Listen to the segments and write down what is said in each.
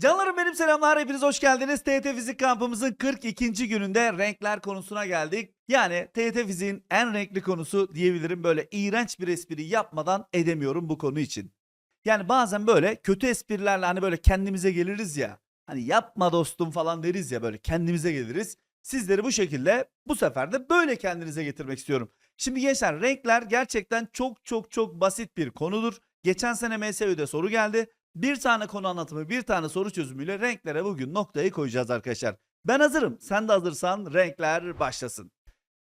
Canlarım benim selamlar. Hepiniz hoş geldiniz. TET Fizik kampımızın 42. gününde renkler konusuna geldik. Yani TET Fizik'in en renkli konusu diyebilirim. Böyle iğrenç bir espri yapmadan edemiyorum bu konu için. Yani bazen böyle kötü esprilerle hani böyle kendimize geliriz ya. Hani yapma dostum falan deriz ya böyle kendimize geliriz. Sizleri bu şekilde bu sefer de böyle kendinize getirmek istiyorum. Şimdi gençler renkler gerçekten çok çok çok basit bir konudur. Geçen sene MSÜ'de soru geldi. Bir tane konu anlatımı, bir tane soru çözümüyle renklere bugün noktayı koyacağız arkadaşlar. Ben hazırım. Sen de hazırsan renkler başlasın.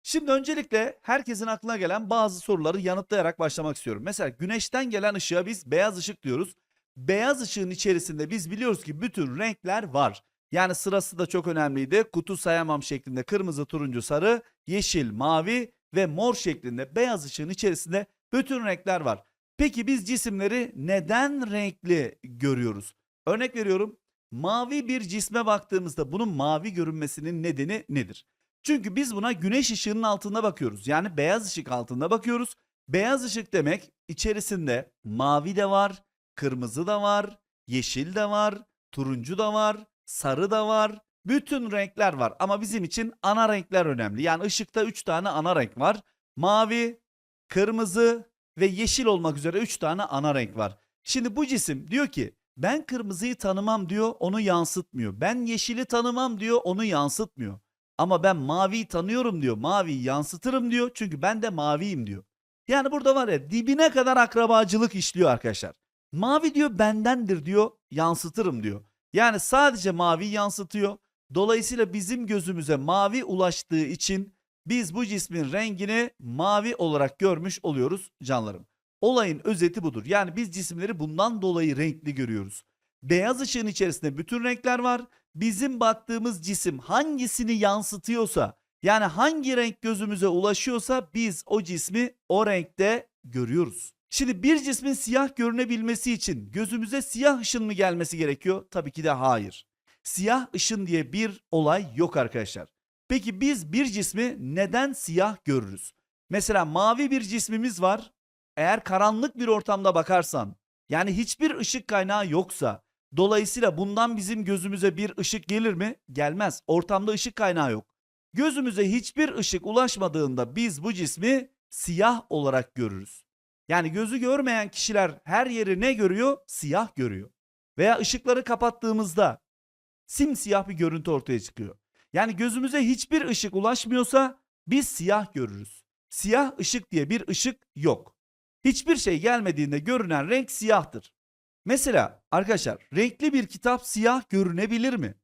Şimdi öncelikle herkesin aklına gelen bazı soruları yanıtlayarak başlamak istiyorum. Mesela güneşten gelen ışığa biz beyaz ışık diyoruz. Beyaz ışığın içerisinde biz biliyoruz ki bütün renkler var. Yani sırası da çok önemliydi. Kutu sayamam şeklinde kırmızı, turuncu, sarı, yeşil, mavi ve mor şeklinde beyaz ışığın içerisinde bütün renkler var. Peki biz cisimleri neden renkli görüyoruz? Örnek veriyorum. Mavi bir cisme baktığımızda bunun mavi görünmesinin nedeni nedir? Çünkü biz buna güneş ışığının altında bakıyoruz. Yani beyaz ışık altında bakıyoruz. Beyaz ışık demek içerisinde mavi de var, kırmızı da var, yeşil de var, turuncu da var, sarı da var. Bütün renkler var ama bizim için ana renkler önemli. Yani ışıkta 3 tane ana renk var. Mavi, kırmızı ve yeşil olmak üzere 3 tane ana renk var. Şimdi bu cisim diyor ki ben kırmızıyı tanımam diyor onu yansıtmıyor. Ben yeşili tanımam diyor onu yansıtmıyor. Ama ben maviyi tanıyorum diyor. Maviyi yansıtırım diyor. Çünkü ben de maviyim diyor. Yani burada var ya dibine kadar akrabacılık işliyor arkadaşlar. Mavi diyor bendendir diyor yansıtırım diyor. Yani sadece mavi yansıtıyor. Dolayısıyla bizim gözümüze mavi ulaştığı için biz bu cismin rengini mavi olarak görmüş oluyoruz canlarım. Olayın özeti budur. Yani biz cisimleri bundan dolayı renkli görüyoruz. Beyaz ışığın içerisinde bütün renkler var. Bizim baktığımız cisim hangisini yansıtıyorsa yani hangi renk gözümüze ulaşıyorsa biz o cismi o renkte görüyoruz. Şimdi bir cismin siyah görünebilmesi için gözümüze siyah ışın mı gelmesi gerekiyor? Tabii ki de hayır. Siyah ışın diye bir olay yok arkadaşlar. Peki biz bir cismi neden siyah görürüz? Mesela mavi bir cismimiz var. Eğer karanlık bir ortamda bakarsan yani hiçbir ışık kaynağı yoksa dolayısıyla bundan bizim gözümüze bir ışık gelir mi? Gelmez. Ortamda ışık kaynağı yok. Gözümüze hiçbir ışık ulaşmadığında biz bu cismi siyah olarak görürüz. Yani gözü görmeyen kişiler her yeri ne görüyor? Siyah görüyor. Veya ışıkları kapattığımızda simsiyah bir görüntü ortaya çıkıyor. Yani gözümüze hiçbir ışık ulaşmıyorsa biz siyah görürüz. Siyah ışık diye bir ışık yok. Hiçbir şey gelmediğinde görünen renk siyahtır. Mesela arkadaşlar renkli bir kitap siyah görünebilir mi?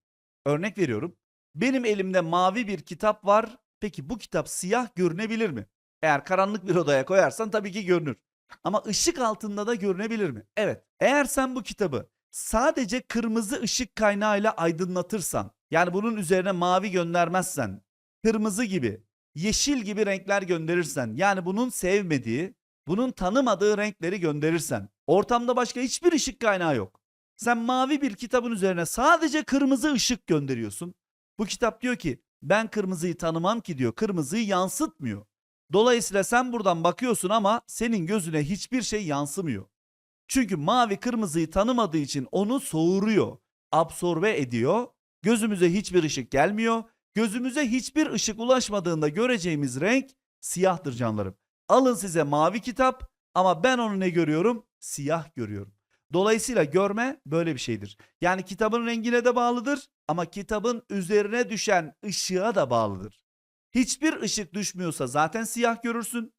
Örnek veriyorum. Benim elimde mavi bir kitap var. Peki bu kitap siyah görünebilir mi? Eğer karanlık bir odaya koyarsan tabii ki görünür. Ama ışık altında da görünebilir mi? Evet. Eğer sen bu kitabı sadece kırmızı ışık kaynağıyla aydınlatırsan, yani bunun üzerine mavi göndermezsen, kırmızı gibi, yeşil gibi renkler gönderirsen, yani bunun sevmediği, bunun tanımadığı renkleri gönderirsen, ortamda başka hiçbir ışık kaynağı yok. Sen mavi bir kitabın üzerine sadece kırmızı ışık gönderiyorsun. Bu kitap diyor ki ben kırmızıyı tanımam ki diyor. Kırmızıyı yansıtmıyor. Dolayısıyla sen buradan bakıyorsun ama senin gözüne hiçbir şey yansımıyor. Çünkü mavi kırmızıyı tanımadığı için onu soğuruyor, absorbe ediyor. Gözümüze hiçbir ışık gelmiyor. Gözümüze hiçbir ışık ulaşmadığında göreceğimiz renk siyahtır canlarım. Alın size mavi kitap ama ben onu ne görüyorum? Siyah görüyorum. Dolayısıyla görme böyle bir şeydir. Yani kitabın rengine de bağlıdır ama kitabın üzerine düşen ışığa da bağlıdır. Hiçbir ışık düşmüyorsa zaten siyah görürsün.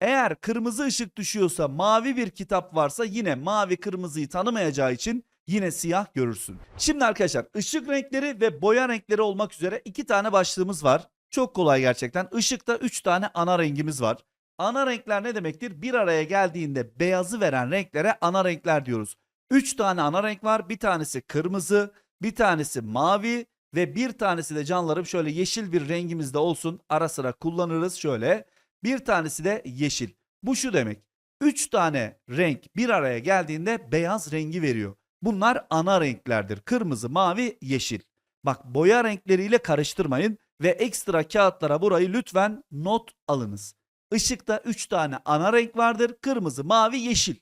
Eğer kırmızı ışık düşüyorsa mavi bir kitap varsa yine mavi kırmızıyı tanımayacağı için yine siyah görürsün. Şimdi arkadaşlar ışık renkleri ve boya renkleri olmak üzere iki tane başlığımız var. Çok kolay gerçekten. Işıkta 3 tane ana rengimiz var. Ana renkler ne demektir? Bir araya geldiğinde beyazı veren renklere ana renkler diyoruz. 3 tane ana renk var. Bir tanesi kırmızı, bir tanesi mavi ve bir tanesi de canlarım şöyle yeşil bir rengimizde olsun. Ara sıra kullanırız şöyle. Bir tanesi de yeşil. Bu şu demek. 3 tane renk bir araya geldiğinde beyaz rengi veriyor. Bunlar ana renklerdir. Kırmızı, mavi, yeşil. Bak boya renkleriyle karıştırmayın ve ekstra kağıtlara burayı lütfen not alınız. Işıkta 3 tane ana renk vardır. Kırmızı, mavi, yeşil.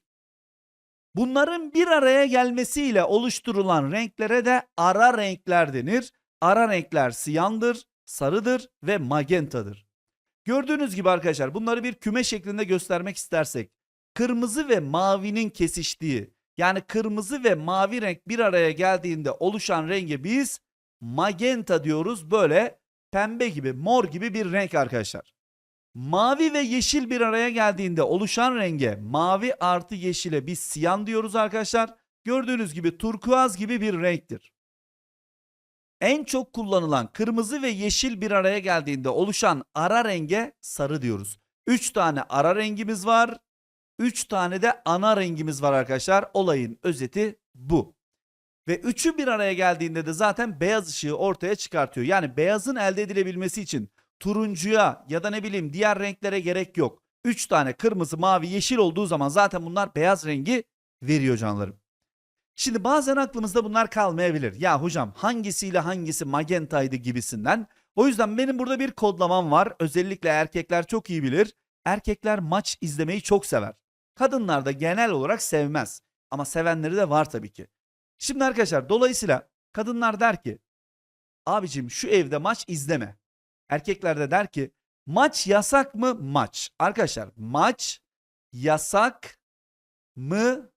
Bunların bir araya gelmesiyle oluşturulan renklere de ara renkler denir. Ara renkler siyandır, sarıdır ve magentadır. Gördüğünüz gibi arkadaşlar bunları bir küme şeklinde göstermek istersek kırmızı ve mavinin kesiştiği yani kırmızı ve mavi renk bir araya geldiğinde oluşan renge biz magenta diyoruz. Böyle pembe gibi, mor gibi bir renk arkadaşlar. Mavi ve yeşil bir araya geldiğinde oluşan renge mavi artı yeşile biz siyan diyoruz arkadaşlar. Gördüğünüz gibi turkuaz gibi bir renktir. En çok kullanılan kırmızı ve yeşil bir araya geldiğinde oluşan ara renge sarı diyoruz. 3 tane ara rengimiz var. 3 tane de ana rengimiz var arkadaşlar. Olayın özeti bu. Ve üçü bir araya geldiğinde de zaten beyaz ışığı ortaya çıkartıyor. Yani beyazın elde edilebilmesi için turuncuya ya da ne bileyim diğer renklere gerek yok. 3 tane kırmızı, mavi, yeşil olduğu zaman zaten bunlar beyaz rengi veriyor canlarım. Şimdi bazen aklımızda bunlar kalmayabilir. Ya hocam hangisiyle hangisi magentaydı gibisinden. O yüzden benim burada bir kodlamam var. Özellikle erkekler çok iyi bilir. Erkekler maç izlemeyi çok sever. Kadınlar da genel olarak sevmez. Ama sevenleri de var tabii ki. Şimdi arkadaşlar dolayısıyla kadınlar der ki abicim şu evde maç izleme. Erkekler de der ki maç yasak mı? Maç. Arkadaşlar maç yasak mı?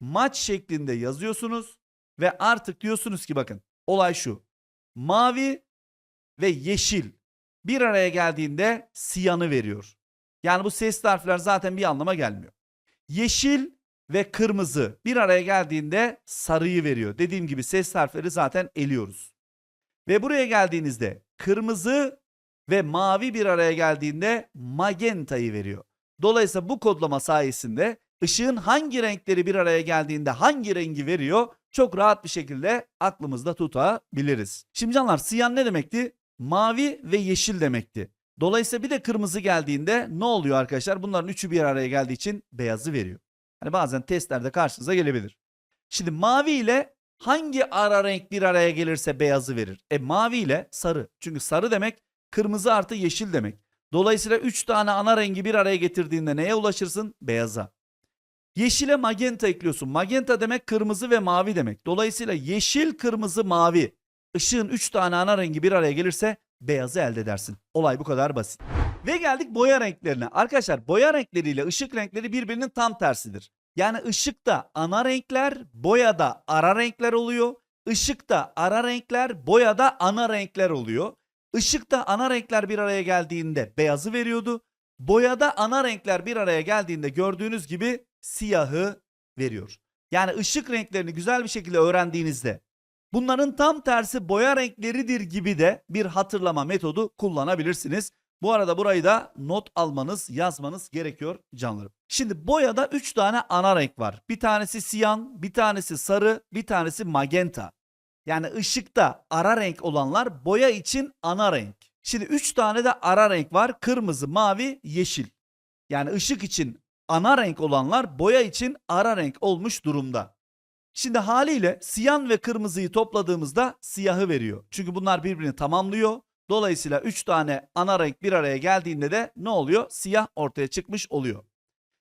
Maç şeklinde yazıyorsunuz ve artık diyorsunuz ki bakın olay şu. Mavi ve yeşil bir araya geldiğinde siyanı veriyor. Yani bu sesli harfler zaten bir anlama gelmiyor. Yeşil ve kırmızı bir araya geldiğinde sarıyı veriyor. Dediğim gibi ses harfleri zaten eliyoruz. Ve buraya geldiğinizde kırmızı ve mavi bir araya geldiğinde magentayı veriyor. Dolayısıyla bu kodlama sayesinde ışığın hangi renkleri bir araya geldiğinde hangi rengi veriyor çok rahat bir şekilde aklımızda tutabiliriz. Şimdi canlar siyan ne demekti? Mavi ve yeşil demekti. Dolayısıyla bir de kırmızı geldiğinde ne oluyor arkadaşlar? Bunların üçü bir araya geldiği için beyazı veriyor. Hani bazen testlerde karşınıza gelebilir. Şimdi mavi ile hangi ara renk bir araya gelirse beyazı verir? E mavi ile sarı. Çünkü sarı demek kırmızı artı yeşil demek. Dolayısıyla 3 tane ana rengi bir araya getirdiğinde neye ulaşırsın? Beyaza. Yeşile magenta ekliyorsun. Magenta demek kırmızı ve mavi demek. Dolayısıyla yeşil, kırmızı, mavi. Işığın 3 tane ana rengi bir araya gelirse beyazı elde edersin. Olay bu kadar basit. Ve geldik boya renklerine. Arkadaşlar boya renkleriyle ışık renkleri birbirinin tam tersidir. Yani ışıkta ana renkler, boyada ara renkler oluyor. Işıkta ara renkler, boyada ana renkler oluyor. Işıkta ana renkler bir araya geldiğinde beyazı veriyordu. Boyada ana renkler bir araya geldiğinde gördüğünüz gibi siyahı veriyor. Yani ışık renklerini güzel bir şekilde öğrendiğinizde bunların tam tersi boya renkleridir gibi de bir hatırlama metodu kullanabilirsiniz. Bu arada burayı da not almanız, yazmanız gerekiyor canlarım. Şimdi boyada 3 tane ana renk var. Bir tanesi siyan, bir tanesi sarı, bir tanesi magenta. Yani ışıkta ara renk olanlar boya için ana renk. Şimdi 3 tane de ara renk var. Kırmızı, mavi, yeşil. Yani ışık için ana renk olanlar boya için ara renk olmuş durumda. Şimdi haliyle siyan ve kırmızıyı topladığımızda siyahı veriyor. Çünkü bunlar birbirini tamamlıyor. Dolayısıyla 3 tane ana renk bir araya geldiğinde de ne oluyor? Siyah ortaya çıkmış oluyor.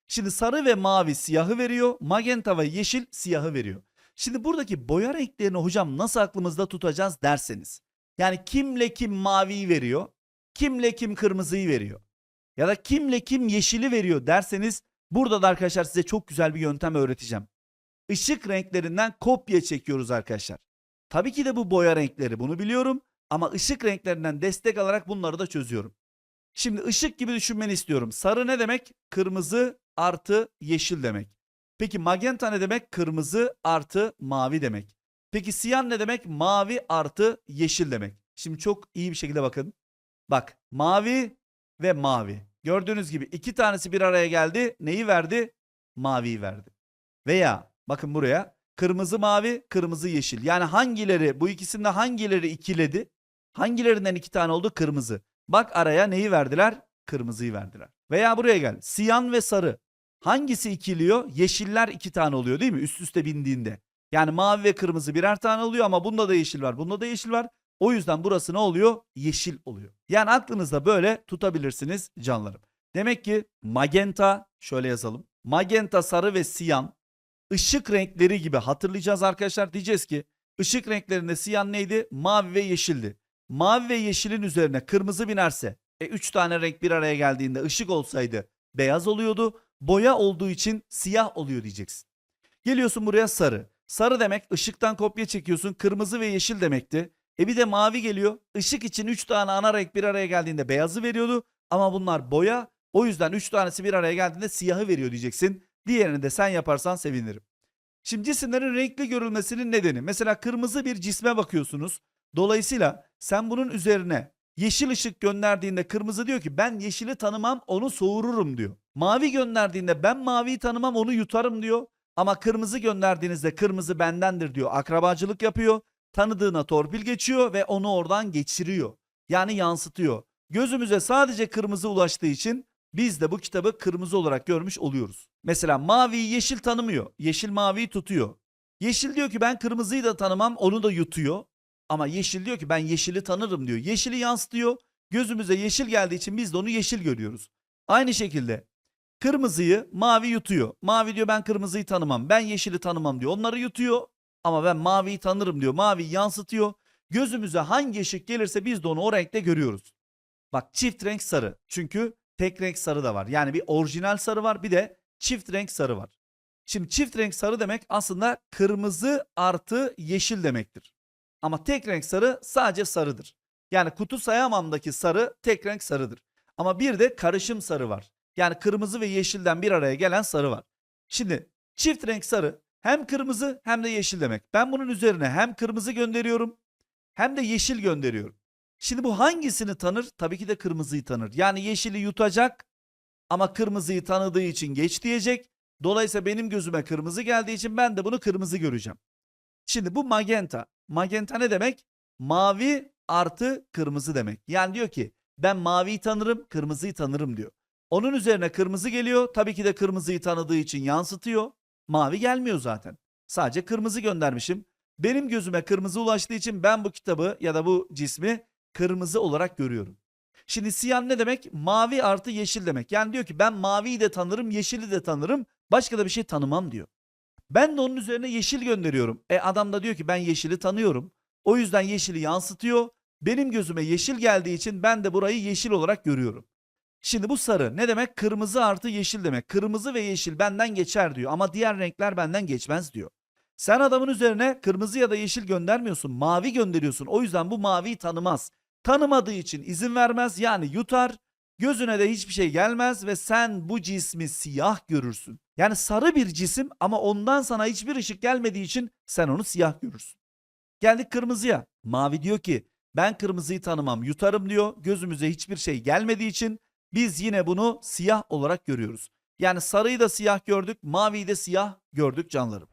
Şimdi sarı ve mavi siyahı veriyor. Magenta ve yeşil siyahı veriyor. Şimdi buradaki boya renklerini hocam nasıl aklımızda tutacağız derseniz. Yani kimle kim maviyi veriyor? Kimle kim kırmızıyı veriyor? Ya da kimle kim yeşili veriyor derseniz burada da arkadaşlar size çok güzel bir yöntem öğreteceğim. Işık renklerinden kopya çekiyoruz arkadaşlar. Tabii ki de bu boya renkleri bunu biliyorum ama ışık renklerinden destek alarak bunları da çözüyorum. Şimdi ışık gibi düşünmeni istiyorum. Sarı ne demek? Kırmızı artı yeşil demek. Peki magenta ne demek? Kırmızı artı mavi demek. Peki siyan ne demek? Mavi artı yeşil demek. Şimdi çok iyi bir şekilde bakın. Bak mavi ve mavi. Gördüğünüz gibi iki tanesi bir araya geldi. Neyi verdi? Maviyi verdi. Veya bakın buraya kırmızı mavi, kırmızı yeşil. Yani hangileri bu ikisinde hangileri ikiledi? Hangilerinden iki tane oldu? Kırmızı. Bak araya neyi verdiler? Kırmızıyı verdiler. Veya buraya gel. Siyan ve sarı. Hangisi ikiliyor? Yeşiller iki tane oluyor değil mi? Üst üste bindiğinde. Yani mavi ve kırmızı birer tane oluyor ama bunda da yeşil var. Bunda da yeşil var. O yüzden burası ne oluyor? Yeşil oluyor. Yani aklınızda böyle tutabilirsiniz canlarım. Demek ki magenta şöyle yazalım. Magenta, sarı ve siyan ışık renkleri gibi hatırlayacağız arkadaşlar. Diyeceğiz ki ışık renklerinde siyah neydi? Mavi ve yeşildi. Mavi ve yeşilin üzerine kırmızı binerse e 3 tane renk bir araya geldiğinde ışık olsaydı beyaz oluyordu. Boya olduğu için siyah oluyor diyeceksin. Geliyorsun buraya sarı. Sarı demek ışıktan kopya çekiyorsun. Kırmızı ve yeşil demekti. E bir de mavi geliyor. Işık için 3 tane ana renk bir araya geldiğinde beyazı veriyordu. Ama bunlar boya. O yüzden 3 tanesi bir araya geldiğinde siyahı veriyor diyeceksin. Diğerini de sen yaparsan sevinirim. Şimdi cisimlerin renkli görülmesinin nedeni. Mesela kırmızı bir cisme bakıyorsunuz. Dolayısıyla sen bunun üzerine yeşil ışık gönderdiğinde kırmızı diyor ki ben yeşili tanımam onu soğururum diyor. Mavi gönderdiğinde ben maviyi tanımam onu yutarım diyor. Ama kırmızı gönderdiğinizde kırmızı bendendir diyor. Akrabacılık yapıyor. Tanıdığına torpil geçiyor ve onu oradan geçiriyor. Yani yansıtıyor. Gözümüze sadece kırmızı ulaştığı için biz de bu kitabı kırmızı olarak görmüş oluyoruz. Mesela maviyi yeşil tanımıyor. Yeşil maviyi tutuyor. Yeşil diyor ki ben kırmızıyı da tanımam onu da yutuyor. Ama yeşil diyor ki ben yeşili tanırım diyor. Yeşili yansıtıyor. Gözümüze yeşil geldiği için biz de onu yeşil görüyoruz. Aynı şekilde kırmızıyı mavi yutuyor. Mavi diyor ben kırmızıyı tanımam. Ben yeşili tanımam diyor. Onları yutuyor. Ama ben maviyi tanırım diyor. Maviyi yansıtıyor. Gözümüze hangi ışık gelirse biz de onu o renkte görüyoruz. Bak çift renk sarı. Çünkü tek renk sarı da var. Yani bir orijinal sarı var bir de çift renk sarı var. Şimdi çift renk sarı demek aslında kırmızı artı yeşil demektir. Ama tek renk sarı sadece sarıdır. Yani kutu sayamamdaki sarı tek renk sarıdır. Ama bir de karışım sarı var. Yani kırmızı ve yeşilden bir araya gelen sarı var. Şimdi çift renk sarı hem kırmızı hem de yeşil demek. Ben bunun üzerine hem kırmızı gönderiyorum hem de yeşil gönderiyorum. Şimdi bu hangisini tanır? Tabii ki de kırmızıyı tanır. Yani yeşili yutacak ama kırmızıyı tanıdığı için geç diyecek. Dolayısıyla benim gözüme kırmızı geldiği için ben de bunu kırmızı göreceğim. Şimdi bu magenta. Magenta ne demek? Mavi artı kırmızı demek. Yani diyor ki ben maviyi tanırım, kırmızıyı tanırım diyor. Onun üzerine kırmızı geliyor. Tabii ki de kırmızıyı tanıdığı için yansıtıyor. Mavi gelmiyor zaten. Sadece kırmızı göndermişim. Benim gözüme kırmızı ulaştığı için ben bu kitabı ya da bu cismi kırmızı olarak görüyorum. Şimdi siyah ne demek? Mavi artı yeşil demek. Yani diyor ki ben maviyi de tanırım, yeşili de tanırım. Başka da bir şey tanımam diyor. Ben de onun üzerine yeşil gönderiyorum. E adam da diyor ki ben yeşili tanıyorum. O yüzden yeşili yansıtıyor. Benim gözüme yeşil geldiği için ben de burayı yeşil olarak görüyorum. Şimdi bu sarı ne demek? Kırmızı artı yeşil demek. Kırmızı ve yeşil benden geçer diyor ama diğer renkler benden geçmez diyor. Sen adamın üzerine kırmızı ya da yeşil göndermiyorsun. Mavi gönderiyorsun. O yüzden bu maviyi tanımaz. Tanımadığı için izin vermez yani yutar. Gözüne de hiçbir şey gelmez ve sen bu cismi siyah görürsün. Yani sarı bir cisim ama ondan sana hiçbir ışık gelmediği için sen onu siyah görürsün. Geldik kırmızıya. Mavi diyor ki ben kırmızıyı tanımam yutarım diyor. Gözümüze hiçbir şey gelmediği için biz yine bunu siyah olarak görüyoruz. Yani sarıyı da siyah gördük, maviyi de siyah gördük canlarım.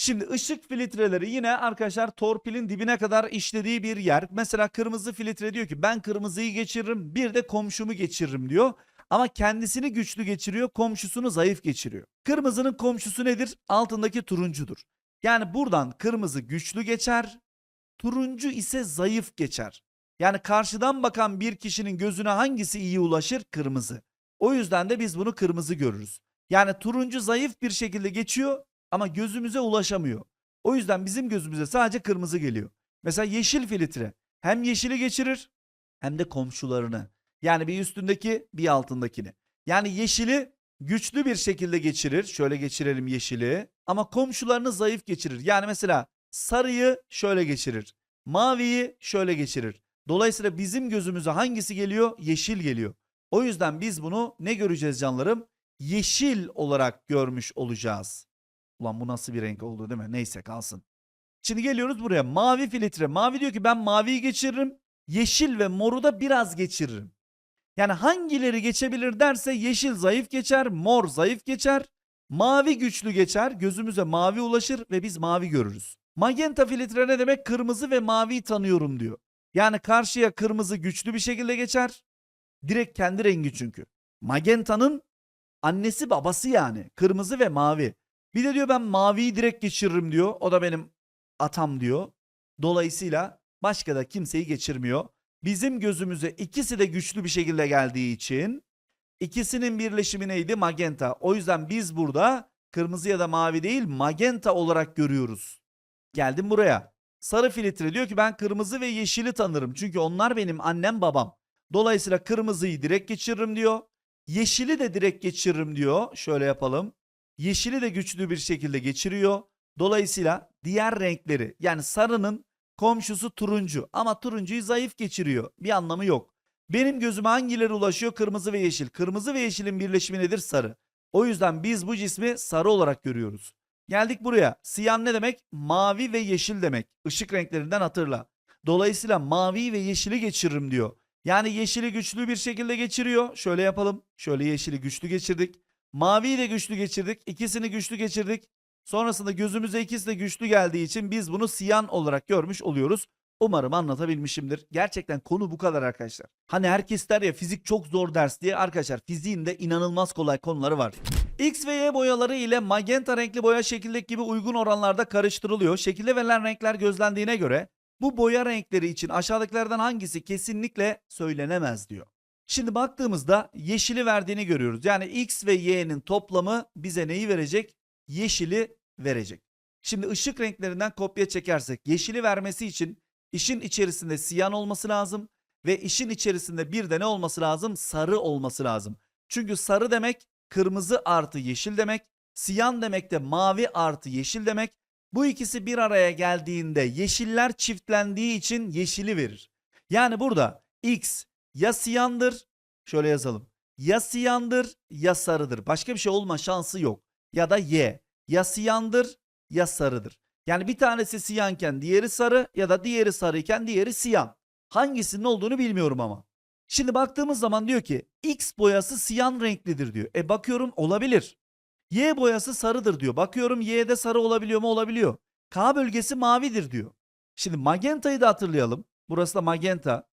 Şimdi ışık filtreleri yine arkadaşlar torpilin dibine kadar işlediği bir yer. Mesela kırmızı filtre diyor ki ben kırmızıyı geçiririm bir de komşumu geçiririm diyor. Ama kendisini güçlü geçiriyor komşusunu zayıf geçiriyor. Kırmızının komşusu nedir? Altındaki turuncudur. Yani buradan kırmızı güçlü geçer turuncu ise zayıf geçer. Yani karşıdan bakan bir kişinin gözüne hangisi iyi ulaşır? Kırmızı. O yüzden de biz bunu kırmızı görürüz. Yani turuncu zayıf bir şekilde geçiyor ama gözümüze ulaşamıyor. O yüzden bizim gözümüze sadece kırmızı geliyor. Mesela yeşil filtre hem yeşili geçirir hem de komşularını. Yani bir üstündeki bir altındakini. Yani yeşili güçlü bir şekilde geçirir. Şöyle geçirelim yeşili. Ama komşularını zayıf geçirir. Yani mesela sarıyı şöyle geçirir. Maviyi şöyle geçirir. Dolayısıyla bizim gözümüze hangisi geliyor? Yeşil geliyor. O yüzden biz bunu ne göreceğiz canlarım? Yeşil olarak görmüş olacağız. Ulan bu nasıl bir renk oldu değil mi? Neyse kalsın. Şimdi geliyoruz buraya. Mavi filtre. Mavi diyor ki ben maviyi geçiririm. Yeşil ve moru da biraz geçiririm. Yani hangileri geçebilir derse yeşil zayıf geçer, mor zayıf geçer, mavi güçlü geçer, gözümüze mavi ulaşır ve biz mavi görürüz. Magenta filtre ne demek? Kırmızı ve maviyi tanıyorum diyor. Yani karşıya kırmızı güçlü bir şekilde geçer. Direkt kendi rengi çünkü. Magenta'nın annesi babası yani. Kırmızı ve mavi. Bir de diyor ben maviyi direkt geçiririm diyor. O da benim atam diyor. Dolayısıyla başka da kimseyi geçirmiyor. Bizim gözümüze ikisi de güçlü bir şekilde geldiği için ikisinin birleşimi neydi? Magenta. O yüzden biz burada kırmızı ya da mavi değil magenta olarak görüyoruz. Geldim buraya. Sarı filtre diyor ki ben kırmızı ve yeşili tanırım. Çünkü onlar benim annem babam. Dolayısıyla kırmızıyı direkt geçiririm diyor. Yeşili de direkt geçiririm diyor. Şöyle yapalım. Yeşili de güçlü bir şekilde geçiriyor. Dolayısıyla diğer renkleri yani sarının komşusu turuncu ama turuncuyu zayıf geçiriyor. Bir anlamı yok. Benim gözüme hangileri ulaşıyor? Kırmızı ve yeşil. Kırmızı ve yeşilin birleşimi nedir? Sarı. O yüzden biz bu cismi sarı olarak görüyoruz. Geldik buraya. Siyan ne demek? Mavi ve yeşil demek. Işık renklerinden hatırla. Dolayısıyla mavi ve yeşili geçiririm diyor. Yani yeşili güçlü bir şekilde geçiriyor. Şöyle yapalım. Şöyle yeşili güçlü geçirdik. Maviyi de güçlü geçirdik. İkisini güçlü geçirdik. Sonrasında gözümüze ikisi de güçlü geldiği için biz bunu siyan olarak görmüş oluyoruz. Umarım anlatabilmişimdir. Gerçekten konu bu kadar arkadaşlar. Hani herkes der ya fizik çok zor ders diye arkadaşlar fiziğin de inanılmaz kolay konuları var. X ve Y boyaları ile magenta renkli boya şekildeki gibi uygun oranlarda karıştırılıyor. Şekilde verilen renkler gözlendiğine göre bu boya renkleri için aşağıdakilerden hangisi kesinlikle söylenemez diyor. Şimdi baktığımızda yeşili verdiğini görüyoruz. Yani X ve Y'nin toplamı bize neyi verecek? Yeşili verecek. Şimdi ışık renklerinden kopya çekersek yeşili vermesi için işin içerisinde siyan olması lazım ve işin içerisinde bir de ne olması lazım? Sarı olması lazım. Çünkü sarı demek kırmızı artı yeşil demek, siyan demek de mavi artı yeşil demek. Bu ikisi bir araya geldiğinde yeşiller çiftlendiği için yeşili verir. Yani burada X ya siyandır, şöyle yazalım. Ya siyandır ya sarıdır. Başka bir şey olma şansı yok. Ya da Y ya siyandır ya sarıdır. Yani bir tanesi siyanken diğeri sarı ya da diğeri sarıyken diğeri siyan. Hangisinin olduğunu bilmiyorum ama. Şimdi baktığımız zaman diyor ki X boyası siyan renklidir diyor. E bakıyorum olabilir. Y boyası sarıdır diyor. Bakıyorum Y'de sarı olabiliyor mu? Olabiliyor. K bölgesi mavidir diyor. Şimdi magentayı da hatırlayalım. Burası da magenta.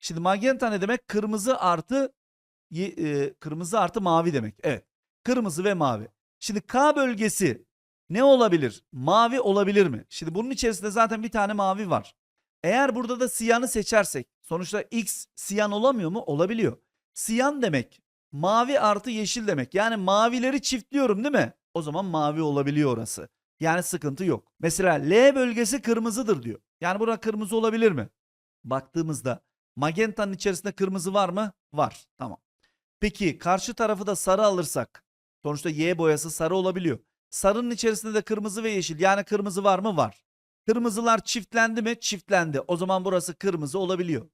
Şimdi magenta ne demek? Kırmızı artı e, kırmızı artı mavi demek. Evet. Kırmızı ve mavi. Şimdi K bölgesi ne olabilir? Mavi olabilir mi? Şimdi bunun içerisinde zaten bir tane mavi var. Eğer burada da siyanı seçersek sonuçta X siyan olamıyor mu? Olabiliyor. Siyan demek mavi artı yeşil demek. Yani mavileri çiftliyorum değil mi? O zaman mavi olabiliyor orası. Yani sıkıntı yok. Mesela L bölgesi kırmızıdır diyor. Yani burada kırmızı olabilir mi? Baktığımızda magentanın içerisinde kırmızı var mı? Var. Tamam. Peki karşı tarafı da sarı alırsak sonuçta Y boyası sarı olabiliyor. Sarının içerisinde de kırmızı ve yeşil. Yani kırmızı var mı? Var. Kırmızılar çiftlendi mi? Çiftlendi. O zaman burası kırmızı olabiliyor.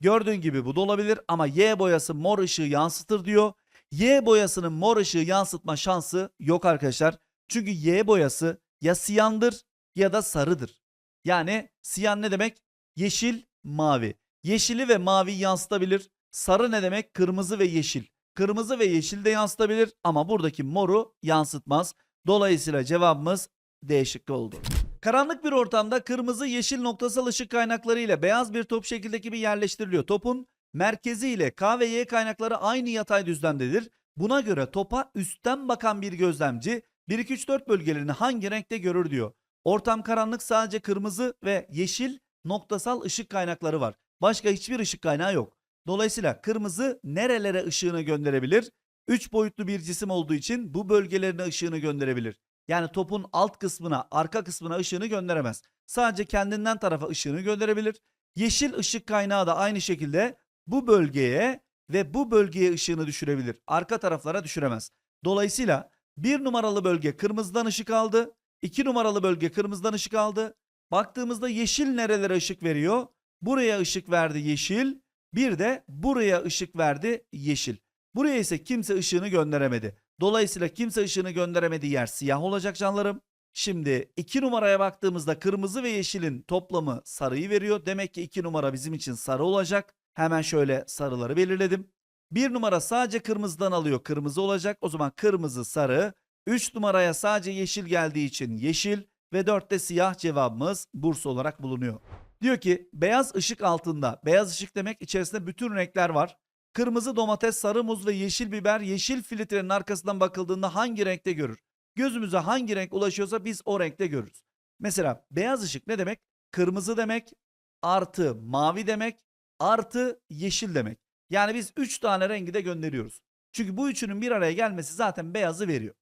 Gördüğün gibi bu da olabilir ama Y boyası mor ışığı yansıtır diyor. Y boyasının mor ışığı yansıtma şansı yok arkadaşlar. Çünkü Y boyası ya siyandır ya da sarıdır. Yani siyan ne demek? Yeşil, mavi. Yeşili ve mavi yansıtabilir. Sarı ne demek? Kırmızı ve yeşil. Kırmızı ve yeşil de yansıtabilir ama buradaki moru yansıtmaz. Dolayısıyla cevabımız D şıkkı oldu. Karanlık bir ortamda kırmızı yeşil noktasal ışık kaynakları ile beyaz bir top şekildeki bir yerleştiriliyor. Topun merkezi ile K ve Y kaynakları aynı yatay düzlemdedir. Buna göre topa üstten bakan bir gözlemci 1 2 3 4 bölgelerini hangi renkte görür diyor. Ortam karanlık sadece kırmızı ve yeşil noktasal ışık kaynakları var. Başka hiçbir ışık kaynağı yok. Dolayısıyla kırmızı nerelere ışığını gönderebilir? 3 boyutlu bir cisim olduğu için bu bölgelerine ışığını gönderebilir. Yani topun alt kısmına, arka kısmına ışığını gönderemez. Sadece kendinden tarafa ışığını gönderebilir. Yeşil ışık kaynağı da aynı şekilde bu bölgeye ve bu bölgeye ışığını düşürebilir. Arka taraflara düşüremez. Dolayısıyla bir numaralı bölge kırmızıdan ışık aldı. 2 numaralı bölge kırmızıdan ışık aldı. Baktığımızda yeşil nerelere ışık veriyor? Buraya ışık verdi yeşil. Bir de buraya ışık verdi yeşil. Buraya ise kimse ışığını gönderemedi. Dolayısıyla kimse ışığını gönderemediği yer siyah olacak canlarım. Şimdi 2 numaraya baktığımızda kırmızı ve yeşilin toplamı sarıyı veriyor. Demek ki 2 numara bizim için sarı olacak. Hemen şöyle sarıları belirledim. 1 numara sadece kırmızıdan alıyor. Kırmızı olacak. O zaman kırmızı sarı. 3 numaraya sadece yeşil geldiği için yeşil ve 4'te siyah cevabımız Bursa olarak bulunuyor. Diyor ki beyaz ışık altında. Beyaz ışık demek içerisinde bütün renkler var. Kırmızı domates, sarı muz ve yeşil biber yeşil filtrenin arkasından bakıldığında hangi renkte görür? Gözümüze hangi renk ulaşıyorsa biz o renkte görürüz. Mesela beyaz ışık ne demek? Kırmızı demek, artı mavi demek, artı yeşil demek. Yani biz 3 tane rengi de gönderiyoruz. Çünkü bu üçünün bir araya gelmesi zaten beyazı veriyor.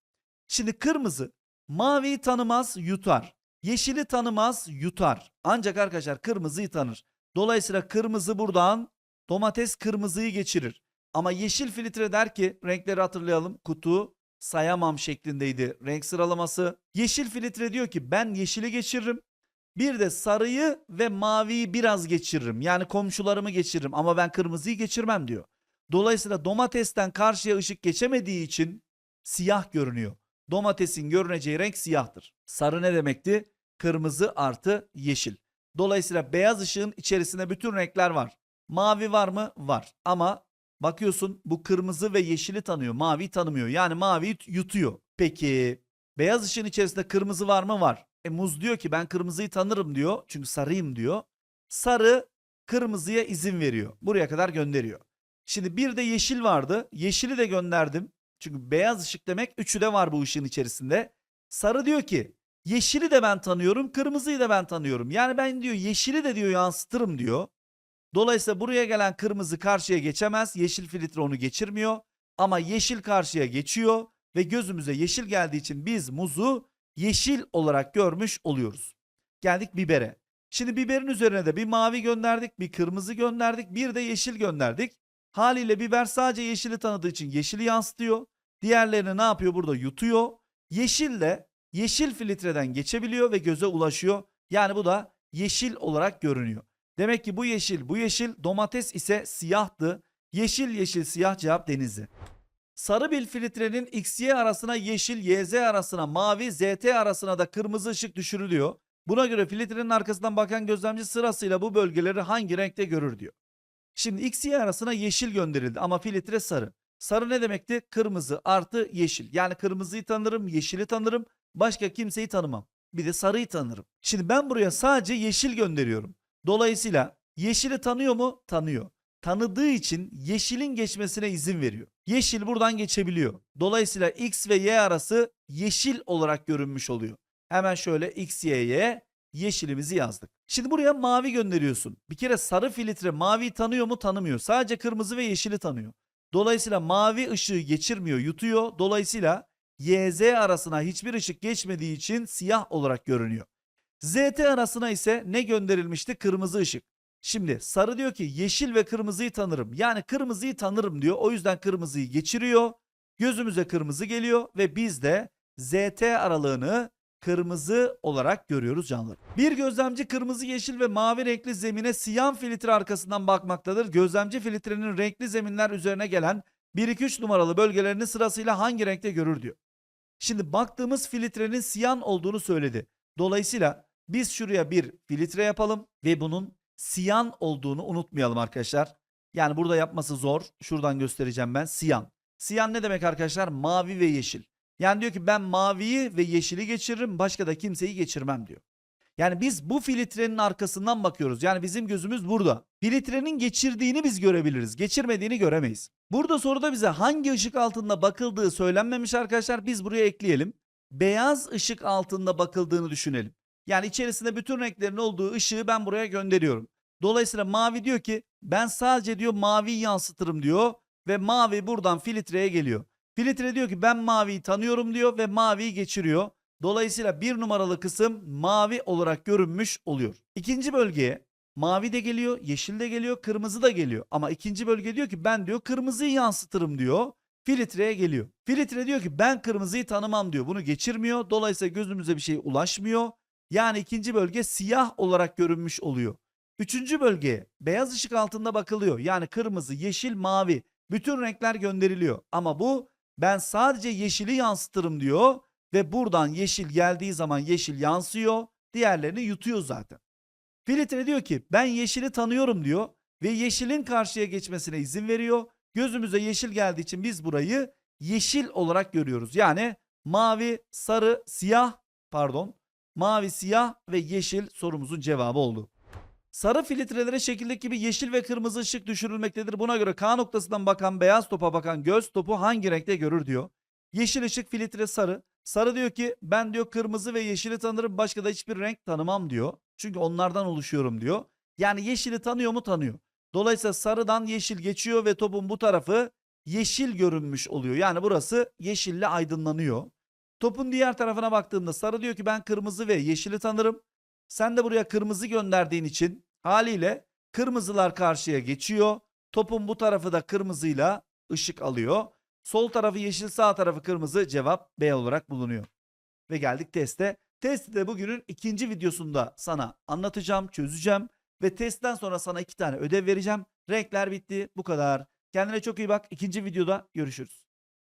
Şimdi kırmızı maviyi tanımaz yutar. Yeşili tanımaz yutar. Ancak arkadaşlar kırmızıyı tanır. Dolayısıyla kırmızı buradan domates kırmızıyı geçirir. Ama yeşil filtre der ki renkleri hatırlayalım. Kutu sayamam şeklindeydi renk sıralaması. Yeşil filtre diyor ki ben yeşili geçiririm. Bir de sarıyı ve maviyi biraz geçiririm. Yani komşularımı geçiririm ama ben kırmızıyı geçirmem diyor. Dolayısıyla domatesten karşıya ışık geçemediği için siyah görünüyor. Domatesin görüneceği renk siyahtır. Sarı ne demekti? Kırmızı artı yeşil. Dolayısıyla beyaz ışığın içerisinde bütün renkler var. Mavi var mı? Var. Ama bakıyorsun bu kırmızı ve yeşili tanıyor. Maviyi tanımıyor. Yani maviyi yutuyor. Peki beyaz ışığın içerisinde kırmızı var mı? Var. E muz diyor ki ben kırmızıyı tanırım diyor. Çünkü sarıyım diyor. Sarı kırmızıya izin veriyor. Buraya kadar gönderiyor. Şimdi bir de yeşil vardı. Yeşili de gönderdim. Çünkü beyaz ışık demek üçü de var bu ışığın içerisinde. Sarı diyor ki yeşili de ben tanıyorum, kırmızıyı da ben tanıyorum. Yani ben diyor yeşili de diyor yansıtırım diyor. Dolayısıyla buraya gelen kırmızı karşıya geçemez. Yeşil filtre onu geçirmiyor. Ama yeşil karşıya geçiyor ve gözümüze yeşil geldiği için biz muzu yeşil olarak görmüş oluyoruz. Geldik bibere. Şimdi biberin üzerine de bir mavi gönderdik, bir kırmızı gönderdik, bir de yeşil gönderdik. Haliyle biber sadece yeşili tanıdığı için yeşili yansıtıyor. Diğerlerini ne yapıyor burada? Yutuyor. Yeşil de yeşil filtreden geçebiliyor ve göze ulaşıyor. Yani bu da yeşil olarak görünüyor. Demek ki bu yeşil, bu yeşil domates ise siyahtı. Yeşil yeşil siyah cevap denizli. Sarı bir filtrenin XY arasına yeşil, YZ arasına mavi, ZT arasına da kırmızı ışık düşürülüyor. Buna göre filtrenin arkasından bakan gözlemci sırasıyla bu bölgeleri hangi renkte görür diyor. Şimdi XY arasına yeşil gönderildi ama filtre sarı. Sarı ne demekti? Kırmızı artı yeşil. Yani kırmızıyı tanırım, yeşili tanırım, başka kimseyi tanımam. Bir de sarıyı tanırım. Şimdi ben buraya sadece yeşil gönderiyorum. Dolayısıyla yeşili tanıyor mu? Tanıyor. Tanıdığı için yeşilin geçmesine izin veriyor. Yeşil buradan geçebiliyor. Dolayısıyla X ve Y arası yeşil olarak görünmüş oluyor. Hemen şöyle X, Y, Y yeşilimizi yazdık. Şimdi buraya mavi gönderiyorsun. Bir kere sarı filtre maviyi tanıyor mu? Tanımıyor. Sadece kırmızı ve yeşili tanıyor. Dolayısıyla mavi ışığı geçirmiyor, yutuyor. Dolayısıyla YZ arasına hiçbir ışık geçmediği için siyah olarak görünüyor. ZT arasına ise ne gönderilmişti? Kırmızı ışık. Şimdi sarı diyor ki yeşil ve kırmızıyı tanırım. Yani kırmızıyı tanırım diyor. O yüzden kırmızıyı geçiriyor. Gözümüze kırmızı geliyor ve biz de ZT aralığını kırmızı olarak görüyoruz canlı. Bir gözlemci kırmızı, yeşil ve mavi renkli zemine siyah filtre arkasından bakmaktadır. Gözlemci filtrenin renkli zeminler üzerine gelen 1-2-3 numaralı bölgelerini sırasıyla hangi renkte görür diyor. Şimdi baktığımız filtrenin siyan olduğunu söyledi. Dolayısıyla biz şuraya bir filtre yapalım ve bunun siyan olduğunu unutmayalım arkadaşlar. Yani burada yapması zor. Şuradan göstereceğim ben. Siyan. Siyan ne demek arkadaşlar? Mavi ve yeşil. Yani diyor ki ben maviyi ve yeşili geçiririm başka da kimseyi geçirmem diyor. Yani biz bu filtrenin arkasından bakıyoruz. Yani bizim gözümüz burada. Filtrenin geçirdiğini biz görebiliriz. Geçirmediğini göremeyiz. Burada soruda bize hangi ışık altında bakıldığı söylenmemiş arkadaşlar. Biz buraya ekleyelim. Beyaz ışık altında bakıldığını düşünelim. Yani içerisinde bütün renklerin olduğu ışığı ben buraya gönderiyorum. Dolayısıyla mavi diyor ki ben sadece diyor maviyi yansıtırım diyor ve mavi buradan filtreye geliyor. Filtre diyor ki ben maviyi tanıyorum diyor ve maviyi geçiriyor. Dolayısıyla bir numaralı kısım mavi olarak görünmüş oluyor. İkinci bölgeye mavi de geliyor, yeşil de geliyor, kırmızı da geliyor. Ama ikinci bölge diyor ki ben diyor kırmızıyı yansıtırım diyor. Filtreye geliyor. Filtre diyor ki ben kırmızıyı tanımam diyor. Bunu geçirmiyor. Dolayısıyla gözümüze bir şey ulaşmıyor. Yani ikinci bölge siyah olarak görünmüş oluyor. Üçüncü bölgeye beyaz ışık altında bakılıyor. Yani kırmızı, yeşil, mavi bütün renkler gönderiliyor. Ama bu ben sadece yeşili yansıtırım diyor ve buradan yeşil geldiği zaman yeşil yansıyor. Diğerlerini yutuyor zaten. Filtre diyor ki ben yeşili tanıyorum diyor ve yeşilin karşıya geçmesine izin veriyor. Gözümüze yeşil geldiği için biz burayı yeşil olarak görüyoruz. Yani mavi, sarı, siyah pardon mavi, siyah ve yeşil sorumuzun cevabı oldu. Sarı filtrelere şekildeki gibi yeşil ve kırmızı ışık düşürülmektedir. Buna göre K noktasından bakan beyaz topa bakan göz topu hangi renkte görür diyor. Yeşil ışık filtre sarı. Sarı diyor ki ben diyor kırmızı ve yeşili tanırım başka da hiçbir renk tanımam diyor. Çünkü onlardan oluşuyorum diyor. Yani yeşili tanıyor mu tanıyor. Dolayısıyla sarıdan yeşil geçiyor ve topun bu tarafı yeşil görünmüş oluyor. Yani burası yeşille aydınlanıyor. Topun diğer tarafına baktığımda sarı diyor ki ben kırmızı ve yeşili tanırım. Sen de buraya kırmızı gönderdiğin için haliyle kırmızılar karşıya geçiyor. Topun bu tarafı da kırmızıyla ışık alıyor. Sol tarafı yeşil sağ tarafı kırmızı cevap B olarak bulunuyor. Ve geldik teste. Testi de bugünün ikinci videosunda sana anlatacağım, çözeceğim. Ve testten sonra sana iki tane ödev vereceğim. Renkler bitti. Bu kadar. Kendine çok iyi bak. İkinci videoda görüşürüz.